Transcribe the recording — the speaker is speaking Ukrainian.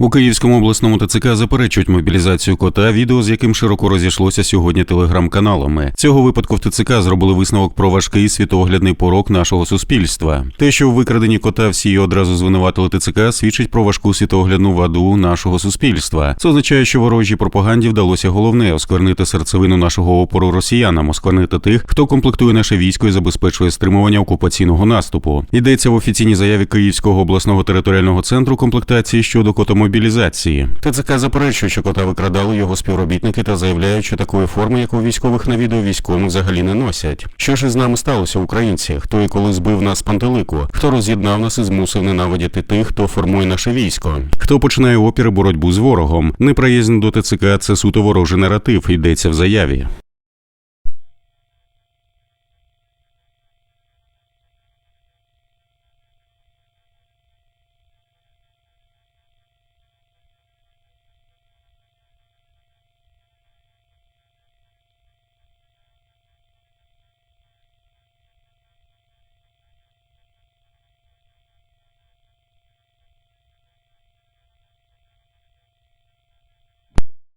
У Київському обласному ТЦК заперечують мобілізацію кота, відео з яким широко розійшлося сьогодні телеграм-каналами. Цього випадку в ТЦК зробили висновок про важкий світоглядний порок нашого суспільства. Те, що в викраденні кота всі одразу звинуватили ТЦК, свідчить про важку світоглядну ваду нашого суспільства. Це означає, що ворожій пропаганді вдалося головне осквернити серцевину нашого опору росіянам, осквернити тих, хто комплектує наше військо і забезпечує стримування окупаційного наступу. Йдеться в офіційній заяві Київського обласного територіального центру комплектації щодо котомобілізації. ТЦК заперечує, що кота викрадали його співробітники та заявляють, що такої форми, як у військових на відео, військовим взагалі не носять. Що ж із нами сталося, українці? Хто і коли збив нас пантелику? Хто роз'єднав нас і змусив ненавидіти тих, хто формує наше військо? Хто починає опір боротьбу з ворогом? Неприязнь до ТЦК це суто ворожий наратив, йдеться в заяві.